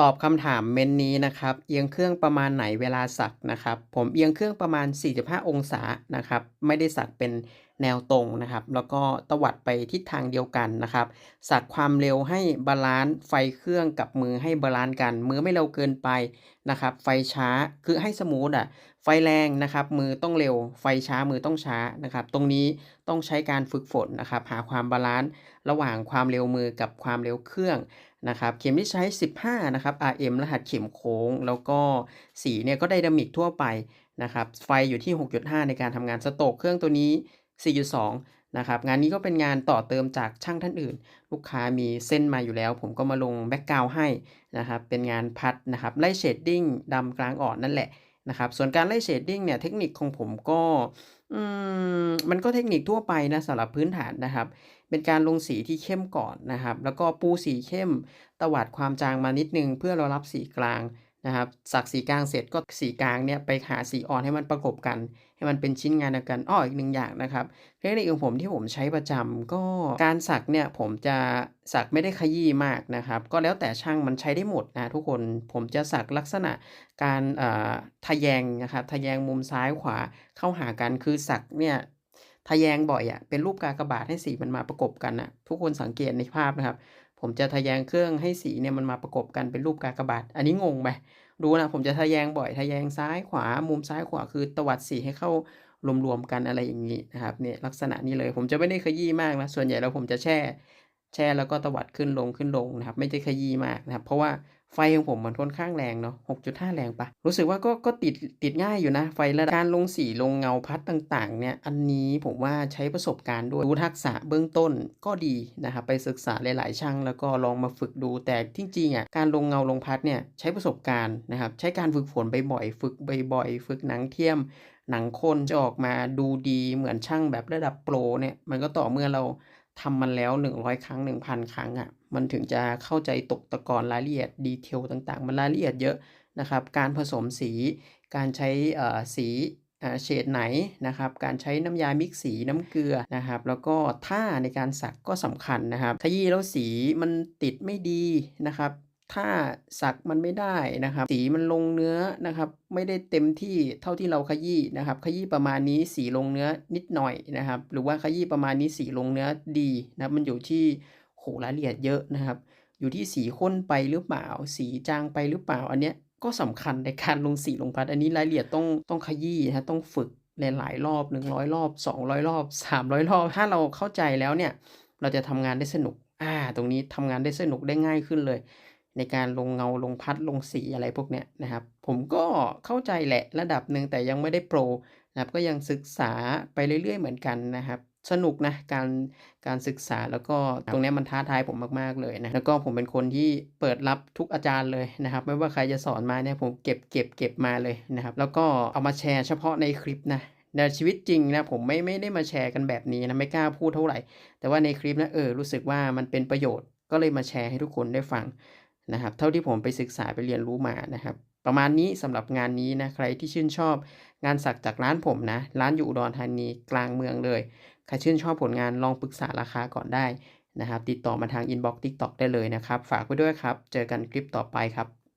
ตอบคำถามเมนนี้นะครับ เอียงเครื่องประมาณไหนเวลาสักนะครับ ผมเอียงเครื่องประมาณ 45 องศานะครับ ไม่ได้สักเป็นแนวตรงนะครับ แล้วก็ตวัดไปทิศทางเดียวกันนะครับ สักความเร็วให้บาลานซ์ไฟเครื่องกับมือให้บาลานซ์กัน มือไม่เร็วเกินไป นะครับ ไฟช้าคือให้สมูทอะ ไฟแรงนะครับ มือต้องเร็ว ไฟช้ามือต้องช้านะครับ ตรงนี้ต้องใช้การฝึกฝนนะครับ หาความบาลานซ์ระหว่างความเร็วมือกับความเร็วเครื่องนะครับ เข็มที่ใช้ 15 นะครับ RM รหัสเข็มโค้ง แล้วก็สีเนี่ยก็ไดนามิกทั่วไปนะครับ ไฟอยู่ที่ 6.5 ในการทำงานสโตรกเครื่องตัวนี้ 4.2 นะครับงานนี้ก็เป็นงานต่อเติมจากช่างท่านอื่น ลูกค้ามีเส้นมาอยู่แล้ว ผมก็มาลงแบ็กกราวให้นะครับเป็นงานพัดนะครับไล่เชดดิ้งดำกลางอ่อนนั่นแหละนะครับส่วนการไล่เชดดิ้งเนี่ยเทคนิคของผมก็อืมมันก็เทคนิคทั่วไปนะสำหรับพื้นฐานนะครับ เป็นการลงสีที่เข้มก่อนนะครับ แล้วก็ปูสีเข้มตวัดความจางมานิดนึง เพื่อเรารับสีกลาง นะครับสักสีกลางเสร็จก็สีกลางเนี่ยไปหาสีอ่อนให้มันประกบกัน ให้มันเป็นชิ้นงานเดียวกันอ้ออีกหนึ่งอย่างนะครับเทคนิคของผมที่ผมใช้ประจำก็การสักเนี่ยผมจะสักไม่ได้ขยี้มากนะครับ ก็แล้วแต่ช่างมันใช้ได้หมดนะทุกคนผมจะสักลักษณะการเอ่อทะแยงนะครับทะแยงมุมซ้ายขวาเข้าหากันคือสักเนี่ยทะแยงบ่อยอะ่ะเป็นรูปกากบาทให้สีมันมาประกบกันนะทุกคนสังเกตในภาพนะครับ ผมจะทะแยงเครื่องให้สีเนี่ยมันมาประกบกันเป็นรูปกากบาท อันนี้งงไหมดูนะผมจะทะแยงบ่อยทะแยงซ้ายขวามุมซ้ายขวาคือตวัดสีให้เข้ารวมๆกันอะไรอย่างนี้นะครับเนี่ยลักษณะนี้เลยผมจะไม่ได้ขยี้มากนะส่วนใหญ่แล้วผมจะแช่ แช่แล้วก็ตวัดขึ้นลงขึ้นลงนะครับ ไม่ได้ขยี้มากนะครับ เพราะว่าไฟของผมมันค่อนข้างแรงเนาะ 6.5 แรงปะ รู้สึกว่าก็ก็ติดติดง่ายอยู่นะ ไฟระดับการลงสีลงเงาพัดต่างๆ เนี่ย อันนี้ผมว่าใช้ประสบการณ์ด้วย รู้ทักษะเบื้องต้นก็ดีนะครับ ไปศึกษาหลายๆ ช่าง แล้วก็ลองมาฝึกดู แต่จริงๆอะ การลงเงาลงพัดเนี่ยใช้ประสบการณ์นะครับ ใช้การฝึกฝนบ่อยๆ ฝึกบ่อยๆ ฝึกหนังเทียม หนังคนจะออกมาดูดีเหมือนช่างแบบระดับโปรเนี่ย มันก็ต่อเมื่อเรา ทำมันแล้ว100ครั้ง1,000ครั้งอะ่ะมันถึงจะเข้าใจตกตะกอนรายละเอียดดีเทลต่างๆ มันรายละเอียดเยอะนะครับ การผสมสี การใช้สีเฉดไหนนะครับ การใช้น้ำยามิกสีน้ำเกลือนะครับ แล้วก็ท่าในการสักก็สำคัญนะครับ ขยี้แล้วสีมันติดไม่ดีนะครับ ถ้าสักมันไม่ได้นะครับ สีมันลงเนื้อนะครับ ไม่ได้เต็มที่เท่าที่เราขยี้นะครับ ขยี้ประมาณนี้สีลงเนื้อนิดหน่อยนะครับ หรือว่าขยี้ประมาณนี้สีลงเนื้อดีนะมันอยู่ที่โหรายละเอียดเยอะนะครับ อยู่ที่สีข้นไปหรือเปล่า สีจางไปหรือเปล่า อันเนี้ยก็สำคัญในการลงสีลงพัด อันนี้รายละเอียดต้องต้องขยี้นะต้องฝึกหลายๆรอบ 100 รอบ 200 รอบ 300 รอบ ถ้าเราเข้าใจแล้วเนี่ย เราจะทำงานได้สนุกอ่าตรงนี้ทำงานได้สนุกได้ง่ายขึ้นเลย ในการลงเงาลงพัดลงสีอะไรพวกเนี้ยนะครับ ผมก็เข้าใจแหละระดับหนึ่งแต่ยังไม่ได้โปรนะครับก็ยังศึกษาไปเรื่อย ๆ เหมือนกันนะครับสนุกนะการการศึกษาแล้วก็ตรงนี้มันท้าทายผมมากๆเลยนะแล้วก็ผมเป็นคนที่เปิดรับทุกอาจารย์เลยนะครับ ไม่ว่าใครจะสอนมาเนี่ยผมเก็บเก็บเก็บมาเลยนะครับ แล้วก็เอามาแชร์เฉพาะในคลิปนะในชีวิตจริงนะผมไม่ไม่ได้มาแชร์กันแบบนี้นะไม่กล้าพูดเท่าไหร่ แต่ว่าในคลิปนะเออรู้สึกว่ามันเป็นประโยชน์ก็เลยมาแชร์ให้ทุกคนได้ฟัง นะครับ เท่าที่ผมไปศึกษาไปเรียนรู้มานะครับ ประมาณนี้สำหรับงานนี้นะใครที่ชื่นชอบงานสักจากร้านผมนะ ร้านอยู่อุดรธานีกลางเมืองเลย ใครชื่นชอบผลงานลองปรึกษาราคาก่อนได้นะครับ ติดต่อมาทางอินบ็อกซ์ทิกตอกได้เลยนะครับ ฝากไว้ด้วยครับ เจอกันคลิปต่อไปครับ